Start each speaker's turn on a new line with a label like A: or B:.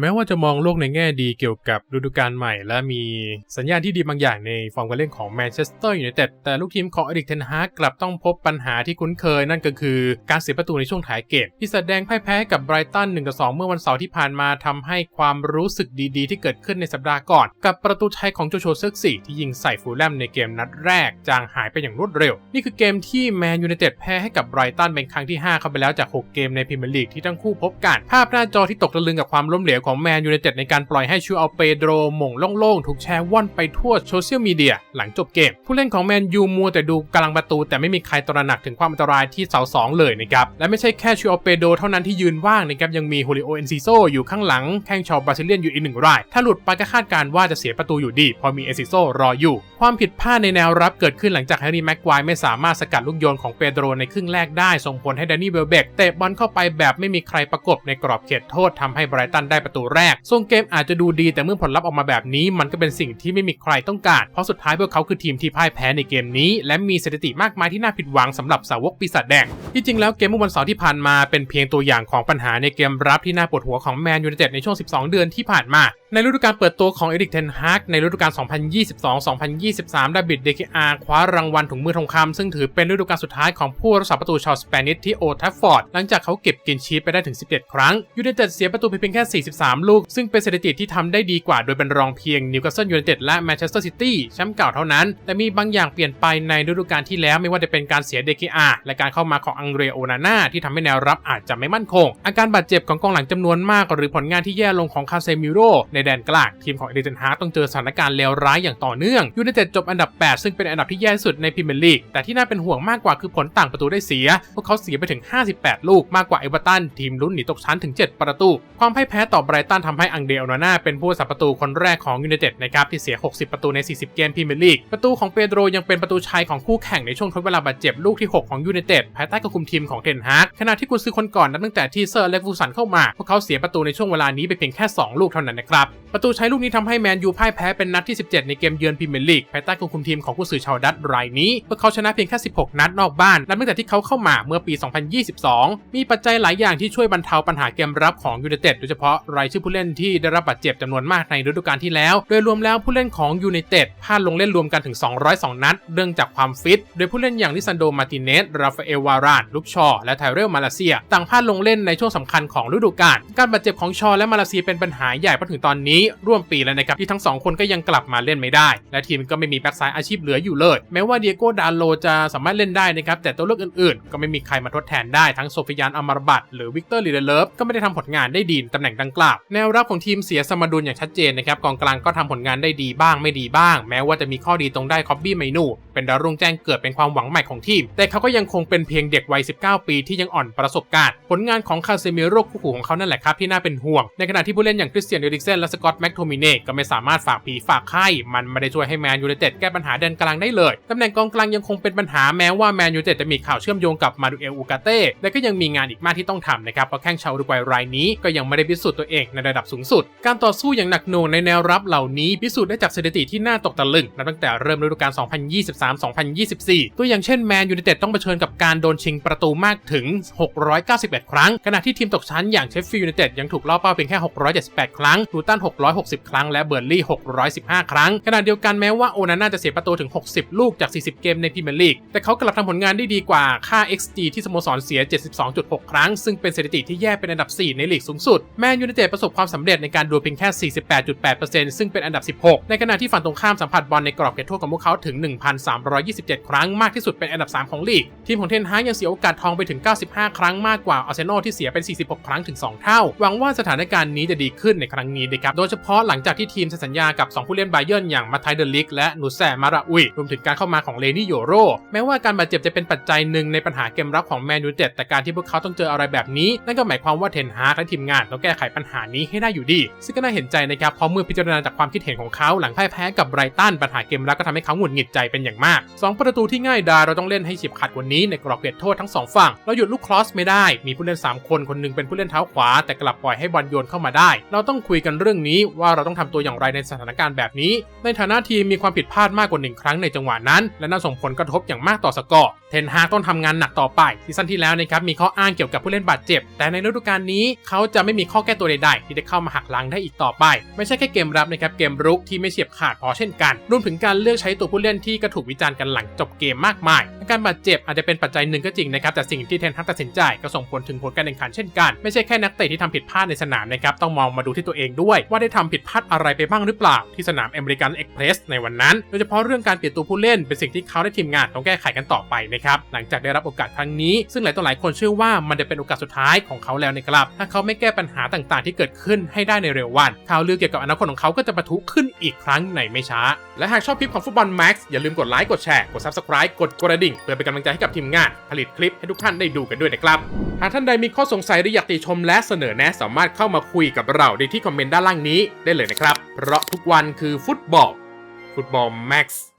A: แม้ว่าจะมองโลกในแง่ดีเกี่ยวกับฤดูกาลใหม่ และมีสัญญาณที่ดีบางอย่างในฟอร์มการเล่นของแมนเชสเตอร์ยูไนเต็ดแต่ลูกทีมของอดิกเทนฮากกลับต้องพบปัญหาที่คุ้นเคยนั่นก็คือการเสียประตูในช่วงท้ายเกมที่แสดงพ่ายแพ้กับไบรตัน1ต่อ2เมื่อวันเสาร์ที่ผ่านมาทำให้ความรู้สึกดีๆ ที่เกิดขึ้นในสัปดาห์ก่อน กับประตูชัยของโจโฉเซกสี่ที่ยิงใส่ฟูลแลมในเกมนัดแรก จางหายไปอย่างรวดเร็ว นี่คือเกมที่แมนยูไนเต็ดแพ้ให้กับไบรตันเป็นครั้งที่5เข้าไปแล้วจาก 6 เกมในพรีเมียร์ลีกที่ทั้งคู่พบกันภาพหน้าจอที่ตกตะลึงกับความล้มเหลวของแมนยูไนเต็ดในการปล่อยให้ชูอัลเปโดรหม่งโล่งๆ ถูกแชร์ว่อนไปทั่วโซเชียลมีเดียหลังจบเกม ผู้เล่นของแมนยูมัวแต่ดูกำลังประตู แต่ไม่มีใครตระหนักถึงความอันตรายที่เสาสองเลยนะครับ และไม่ใช่แค่ชูอัลเปโดเท่านั้นที่ยืนว่างนะครับยังมีฮูริโอเอนซิโซอยู่ข้างหลังแข้งชาวบราซิเลียนอยู่อีกหนึ่งราย ถ้าหลุดไปก็คาดการว่าจะเสียประตูอยู่ดี พอมีเอนซิโซรออยู่ ความผิดพลาดในแนวรับเกิดขึ้นหลังจากแฮร์รี่แม็กควายไม่สามารถสกัดลูกโยนของเปโดรในครึ่งแรกได้ส่งผลให้แดนนี่เวลเบกเตะบอลเข้าไปแบบไม่มีใครประกบในกรอบเขตโทษทำให้ไบรตันได้ประตูแรกส่งเกมอาจจะดูดีแต่เมื่อผลลัพธ์ออกมาแบบนี้ มันก็เป็นสิ่งที่ไม่มีใครต้องการ เพราะสุดท้ายพวกเขาคือทีมที่พ่ายแพ้ในเกมนี้ และมีสถิติมากมายที่น่าผิดหวังสำหรับสาวกปีศาจแดง ที่จริงแล้วเกมเมื่อวันเสาร์ที่ผ่านมาเป็นเพียงตัวอย่างของปัญหาในเกมรับที่น่าปวดหัวของแมนยูไนเต็ดในช่วง 12 เดือนที่ผ่านมา ในฤดูกาลเปิดตัวของเอริกเทนฮากในฤดูกาล 2022-2023 ดาบิดเดคิอาคว้ารางวัลถุงมือทองคำซึ่งถือเป็นฤดูกาลสุดท้ายของผู้รักษาประตูชาวสเปนิชที่โอทัฟฟอร์ดหลังจากเขาเก็บกินชีสไปได้ถึง11ครั้งยูไนเต็ดเสียประตูเพียงแค่3 ลูก ซึ่งเป็นสถิติที่ทำได้ดีกว่าโดยเป็นรองเพียงนิวคาสเซิลยูไนเต็ดและแมนเชสเตอร์ซิตี้แชมป์เก่าเท่านั้น แต่มีบางอย่างเปลี่ยนไปในฤดูกาลที่แล้วไม่ว่าจะเป็นการเสียเดคิอาและการเข้ามาของอังเดรโอนาน่าที่ทำให้แนวรับอาจจะไม่มั่นคง อาการบาดเจ็บของกองหลังจำนวนมากหรือผลงานที่แย่ลงของคาเซมิโรในแดนกลางทีมของเอเดนฮาร์ต้องเจอสถานการณ์เลวร้ายอย่างต่อเนื่องยูไนเต็ดจบอันดับ 8 ซึ่งเป็นอันดับที่แย่สุดในพรีเมียร์ลีกแต่ที่น่าเป็นห่วงมากกว่าคือผลต่างประตูได้เสีย พวกเขาเสียไปถึง 58 ลูกมากกว่าเอเวอร์ตันทีมลุ้นหนีตกชั้นถึง 7 ประตู ความพ่ายแพ้ต่อไรตันทำให้อังเดรโอนาน่าเป็นผู้สับประตูคนแรกของยูไนเต็ดนะครับที่เสีย 60 ประตูใน 40 เกมพรีเมียร์ลีก ประตูของเปโดรยังเป็นประตูชัยของคู่แข่งในช่วงทดเวลาบาดเจ็บลูกที่ 6 ของยูไนเต็ดภายใต้การคุมทีมของเทนฮาร์กขณะที่กุนซือคนก่อนนับตั้งแต่ที่เซอร์เล็กฟูสันเข้ามา พวกเขาเสียประตูในช่วงเวลานี้ไปเพียงแค่ 2 ลูกเท่านั้นนะครับประตูใช้ลูกนี้ทำให้แมนยูพ่ายแพ้เป็นนัดที่ 17 ในเกมเยือนพรีเมียร์ลีกภายใต้การคุมทีมของกุนซือชาวดัตรายนี้พวกเขาชนะเพียงแค่ 16 นัดนอกบ้านนับตั้งแต่ที่เขาเข้ามาเมื่อปี 2022 มีปัจจัยหลายอย่างที่ช่วยบรรเทาปัญหาเกมรับของยูไนเต็ดโดยเฉพาะรายชื่อผู้เล่นที่ได้รับบาดเจ็บจำนวนมากในฤดูกาลที่แล้ว โดยรวมแล้วผู้เล่นของยูไนเต็ดพลาดลงเล่นรวมกันถึง 202 นัด เรื่องจากความฟิต โดยผู้เล่นอย่างลิซันโด มาติเนส ราฟาเอล วารานลุกชอ และไทเรล มาลาเซีย ต่างพลาดลงเล่นในช่วงสำคัญของฤดูกาล การบาดเจ็บของชอและมาลาเซียเป็นปัญหาใหญ่เพราะถึงตอนนี้ร่วมปีแล้วนะครับที่ทั้งสองคนก็ยังกลับมาเล่นไม่ได้ และทีมก็ไม่มีแบ็กซ้ายอาชีพเหลืออยู่เลย แม้ว่าเดียโกดาโลจะสามารถเล่นได้นะครับแต่ตัวเลือกอื่นๆ ก็ไม่มีใครมาทดแทนได้ทั้งโซฟิยานอมารบัตหรือวิกเตอร์ลีเดเลฟก็ไม่ได้ทำผลงานได้ดีตำแหน่งดังกล่าวแนวรับของทีมเสียสมดุลอย่างชัดเจนนะครับกองกลางก็ทำผลงานได้ดีบ้างไม่ดีบ้าง แม้ว่าจะมีข้อดีตรงได้คอบบี้ไมนูเป็นดาวรุ่งแจ้งเกิดเป็นความหวังใหม่ของทีม แต่เขาก็ยังคงเป็นเพียงเด็กวัย 19 ปีที่ยังอ่อนประสบการณ์ ผลงานของคาเซมิโร่คู่หูของเขานั่นแหละครับที่น่าเป็นห่วง ในขณะที่ผู้เล่นอย่างคริสเตียนเอริกเซนและสกอตแม็กโทมิเน่ก็ไม่สามารถฝากผีฝากไข้มันไม่ได้ช่วยให้แมนยูไนเต็ดแก้ปัญหาแดนกลางได้เลยตำแหน่งกองกลางยังคงเป็นปัญหาแม้ว่าแมนยูไนเต็ดจะมีข่าวเชื่อมโยงกับมาดูเอลอูกาเต้แต่ก็ยังมีงานอีกมากที่ต้องทำนะครับเพราะแข้งชาวอุรุกวัยรายนี้ก็ยังไม่ได้พิสูจน์ตัวเองในระดับสูงสุด การต่อสู้อย่างหนักหน่วงในแนวรับเหล่านี้พิสูจน์ได้จากสถิติที่น่าตกตะลึงนับตั้งแต่เริ่มฤดูกาล 2023-2024 ตัวอย่างเช่นแมนยูไนเต็ดต้องเผชิญกับการโดนชิงประตูมากถึง 691 ครั้ง ขณะที่ทีมตกชั้นอย่างเชฟฟิลด์ยูไนเต็ดยังถูกล่อเป้าเพียงแค่ 678 ครั้งลูตัน 660 ครั้ง และเบอร์ลี่ 615 ครั้ง ขณะเดียวกันแม้ว่าโอนาน่าจะเสียประตูถึง 60 ลูกจาก 40 เกมในพรีเมียร์ลีก แต่เขากลับทำผลงานได้ดีกว่าค่า XG ที่สโมสรเสีย 72.6 ครั้ง ซึ่งเป็นสถิติที่แย่เป็นอันดับ 4 ในลีกสูงสุด แมนยูไนเต็ดประสบความสำเร็จในการดวลเพียงแค่ 48.8%ซึ่งเป็นอันดับ 16 ในขณะที่ฝั่งตรงข้ามสัมผัสบอลในกรอบเขตโทษของพวกเขาถึง 1,327 ครั้งมากที่สุดเป็นอันดับ 3 ของลีก ทีมของเทนฮากยังเสียโอกาสทองไปถึง 95 ครั้งมากกว่าอาร์เซนอลที่เสียเป็น 46 ครั้งถึง 2 เท่า หวังว่าสถานการณ์นี้จะดีขึ้นในครั้งนี้นะครับ โดยเฉพาะหลังจากที่ทีมเซ็นสัญญากับ 2 ผู้เล่นไบเยิร์นอย่างมาไทเดลิกและนูแซมาราอุยรวมถึงการเข้ามาของเลนี่โยโรแม้ว่าการบาดเจ็บจะเป็นปัจจัยหนึ่งในปัญหาเกมรับของแมนยูเต็ดแต่การที่พวกเขาต้องเจออะไรแบบนี้ นั่นก็หมายความว่าเทนฮากและทีมงานต้องแก้ไขปัญหานี้ให้ได้อยู่ดี ซึ่งก็น่าเห็นใจนะครับเพราะเมื่อพิจารณาจากความคิดเห็นของเขาหลังพ่ายแพ้กับไบรตันปัญหาเกมรับก็ทำให้เขาหงุดหงิดใจเป็นอย่างมาก 2 ประตูที่ง่ายดายเราต้องเล่นให้ฉิบขาดกว่านี้ในกรอบเขตโทษทั้ง 2 ฝั่ง เราหยุดลูกครอสไม่ได้ มีผู้เล่น 3 คนคนหนึงเป็นผู้เล่นเท้าขวา แต่กลับปล่อยให้บอลโยนเข้ามาได้ เราต้องคุยกันเรื่องนี้ว่าเราต้องทำตัวอย่างไรในสถานการณ์แบบนี้ ในฐานะทีมมีความผิดพลาดมากกว่าหนึ่งครั้งในจังหวะนั้น และน่าส่งผลกระทบอย่างมากต่อสกอร์เทนฮากต้องทำงานหนักต่อไปซีซั่นที่แล้วนะครับมีข้ออ้างเกี่ยวกับผู้เล่นบาดเจ็บ แต่ในฤดูกาลนี้เขาจะไม่มีข้อแก้ตัวใใดๆที่ได้เข้ามาหักล้างได้อีกต่อไป ไม่ใช่แค่เกมรับนะครับเกมรุกที่ไม่เฉียบขาดพอเช่นกันรวมถึงการเลือกใช้ตัวผู้เล่นที่ก็ถูกวิจารณ์กันหลังจบเกมมากมายอาการบาดเจ็บอาจจะเป็นปัจจัยหนึ่งก็จริงนะครับแต่สิ่งที่เทนฮักตัดสินใจก็ส่งผลถึงผลการแข่งขันเช่นกันไม่ใช่แค่นักเตะที่ทำผิดพลาดในสนามนะครับต้องมองมาดูที่ตัวเองด้วย ว่าได้ทำผิดพลาดอะไรไปบ้างหรือเปล่า ที่สนามอเมริกันเอ็กเพรสในวันนั้น โดยเฉพาะเรื่องการเปลี่ยนตัวผู้เล่นเป็นสิ่งที่เขาและทีมงานต้องแก้ไขกันต่อไปนะครับหลังจากได้รับโอกาสครั้งนี้ ซึ่งหลายต่อหลายคนเชื่อว่ามันจะเป็นโอกาสสุดท้ายของเขาแล้วนะครับถ้าเขาไม่แก้ปัญหาต่างๆที่เกิดขึ้นให้ได้ในเร็ววัน ข่าวลือเกี่ยวกับอนาคตของเขาก็จะปะทุขึ้นอีกครั้งในไม่ช้า และหากชอบคลิปของฟุตบอลแม็กซ์อย่าลืมกดไลค์กดแชร์กด subscribe กดกระดิ่งเพื่อเป็นกำลังใจให้กับทีมงาน ผลิตคลิปให้ทุกท่านได้ดูกันด้วยนะครับ หากท่านใดมีข้อสงสัยหรืออยากติชมและเสนอแนะสามารถเข้ามาคุยกับเราได้ที่คอมเมนต์ด้านล่างนี้ได้เลยนะครับเพราะทุกวันคือฟุตบอลฟุตบอลแม็กซ์